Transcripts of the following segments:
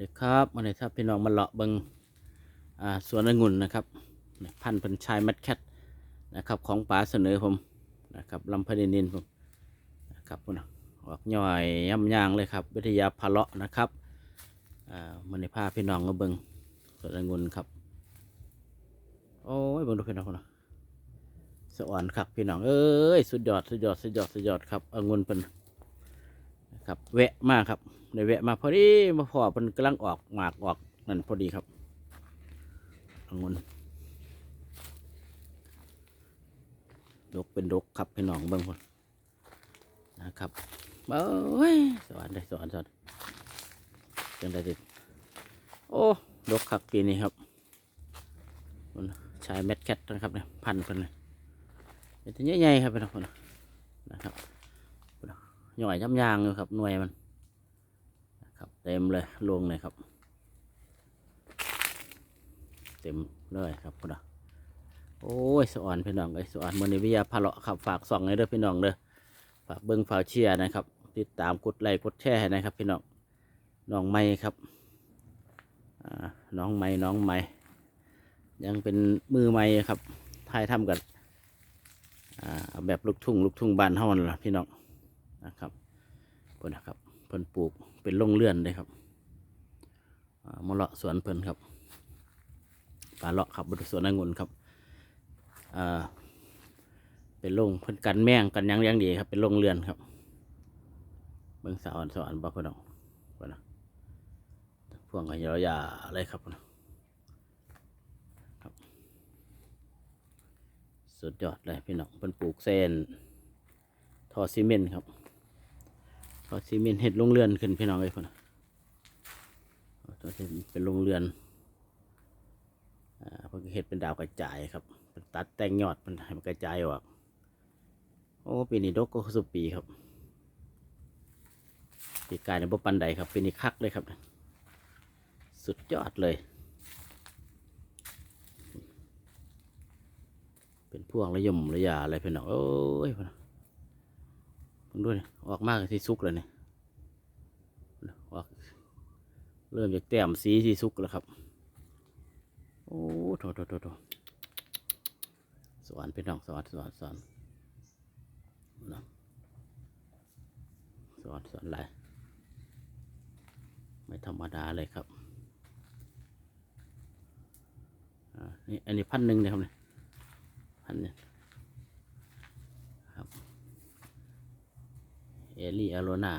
เด็กครับมาเลยครับพี่น้องมาเลาะเบิงอ่าสวนองุ่นนะครับพันธุ์พันชายมัดแคทนะครับของป๋าเสนอผมนะครับลำพนินินผมนะครับพุ่นน่ะออกย่อยย่ำยางเลยครับ วิทยาพะเลาะนะครับอ่ามันในพาพี่น้องมาเบิงสวนองุ่นครับโอ้ยเบิงดูพี่น้องนะสวรรค์ครับพี่น้องเอ้ยสุดยอดสุดยอดสุดยอดสุดยอดครับองุ่นเป็น ครับแวะมากครับในแวะมาพอดีมาพอมันกำลังออกหมากออกนั่นพอดีครับองุ่นดกเป็นดกครับพี่น้องเบิ้งคนนะครับเอ้ยสอนได้สอนสอนจังได้ดิดโอ้ดกครับปีนี้ครับคนชายแมทแคทนะครับเนี่ยพันเพิ่นเลยเป็นตัวใหญ่ๆครับพี่น้องคนนะครับ หน่อยย้ำยางอยู่ครับหน่วยมันนะครับเต็มเลยลงเลยครับ เต็มเลยครับพี่น้องโอ้ยสอนพี่น้องเลยสอนมือนิวิทยาพะเลาะครับฝากส่องให้เด้อพี่น้องเด้อฝากเบิ้งฝากเชียร์นะครับ ติดตามกดไลค์กดแชร์นะครับ พี่น้องน้องไม้ครับอ่าน้องไม้น้องไม้ยังเป็นมือไม้ครับทายทำกันอ่าแบบลูกทุ่งลูกทุ่งบ้านเฮานั่นล่ะพี่น้อง นะครับเพิ่นนะครับเพิ่นปลูกเป็นโรงเรือนเลยครับมะเลาะสวนเพิ่นครับปลาเลาะครับบริสวนองุ่นครับเป็นโรงเพิ่นกันแมงกันยังยังดีครับ เป็นโรงเรือนครับเบิ่งสะอ่อนสะอ่อนบ่เพิ่นเอาเพิ่นนะพวงกันยาวๆอะไรครับเพิ่นะครับ สุดยอดเลยพี่น้องเพิ่นปลูกเส้นทอซีเมนต์ครับ ทอซีเมนต์เห็ดลงเรือนขึ้นพี่น้องเลยพ่นน่อซีเมนเป็นลงเรือนอ่าเพิ่นก็เห็ดเป็นดาวกระจายครับเพิ่นตัดแต่งยอดมันให้มันกระจายออกโอ้ปีนี้ดกก็สุปีครับปีกายในบ่ปันใดครับปีนี้คักเลยครับ สุดยอดเลย เป็นพวงระยมระยาอะไรพี่น้องโอ้ยพ่นน่ะมัน ด้วยออกมากที่ซุกเลยเนี่ยออกเริ่มจากแต้มสีที่ซุกแล้วครับ โอ้โถโถโถโถสวรรค์เป็นน้องสวรรค์สวรรค์สวรรค์นะสวรรค์สวรรค์หลายไม่ธรรมดาเลยครับอ่านี่อันนี้พันหนึ่งเลยครับเนี่ยพันเนี่ย เอลี่อโรนา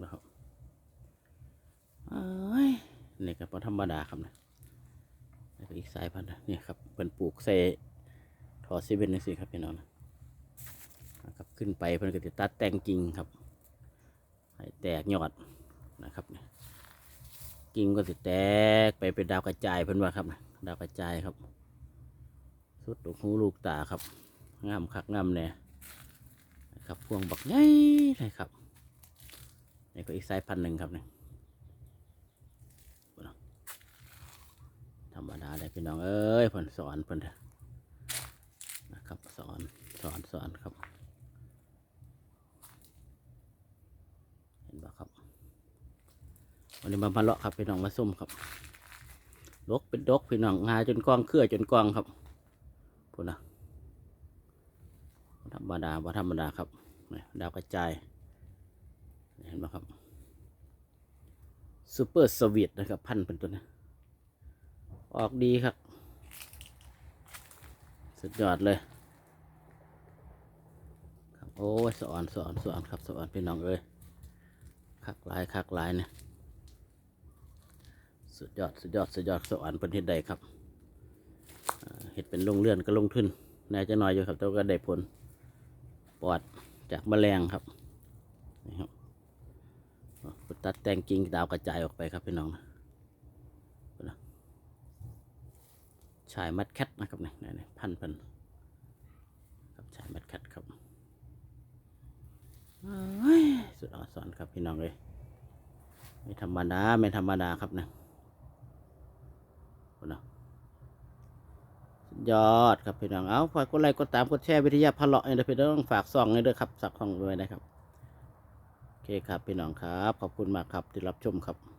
นะครับเอ้ยนี่ก็บ่ธรรมดาครับนะนี่ก็อีกสายพันธุ์นะนี่ครับเป็นปลูกใส่ทอซีเวนนี่สิครับพี่น้องนะครับขึ้นไปเพิ่นก็จะตัดแต่งกิ่งครับให้แตกยอดนะครับเนี่ยกิ่งก็จะแตกไปเป็นดาวกระจายเพิ่นว่าครับนะดาวกระจายครับ สุดลูกหูลูกตาครับงามคักงามแน่นะ ครับพวงบักใหญ่เลยครับนี่ก็อีกสายพันหนึ่งครับเนี่ยธรรมดาเลยพี่น้องเอ้ยเพิ่นสอนเพิ่นะนะครับสอนสอนสอนครับ เห็นบ่ครับวันนี้มามาเลาะครับพี่น้องมาส้มครับดกเป็นดกพี่น้องงาจนกองเครือจนกองครับพุ่นะ ธรรมดาบ่ธรรมดาครับดาวกระจาย เห็นไหมครับซูเปอร์สวีทนะครับ พันเป็นตัวนี้ออกดีครับ สุดยอดเลยครับโอ้ยสอนสอนสอนครับสอนพี่น้องเอ้ยคักลายคักลายเนี่ยสุดยอดสุดยอดสุดยอดสอนเป็นเฮ็ดใดครับเห็ดเป็นลงเลื่อนก็ลงทุนแน่จะน้อยอยู่ครับแต่ว่าก็ได้ผล ปลอดจากแมลงครับนี่ครับตัดแต่งกิ่งดาวกระจายออกไปครับพี่น้องนะชายมัดแคทนะครับนี่นี่พันพันครับชายมัดแคทครับสุดอดสอนครับพี่น้องเลยไม่ธรรมดาไม่ธรรมดาครับนะนะ ยอดครับพี่น้อง เอาฝากกดไลค์กดตามกดแชร์วิทยาพะเลาะเนี่ยพี่น้องฝากซองให้ด้วยครับสักซองด้วยนะครับ โอเคครับพี่น้องครับ ขอบคุณมากครับที่รับชมครับ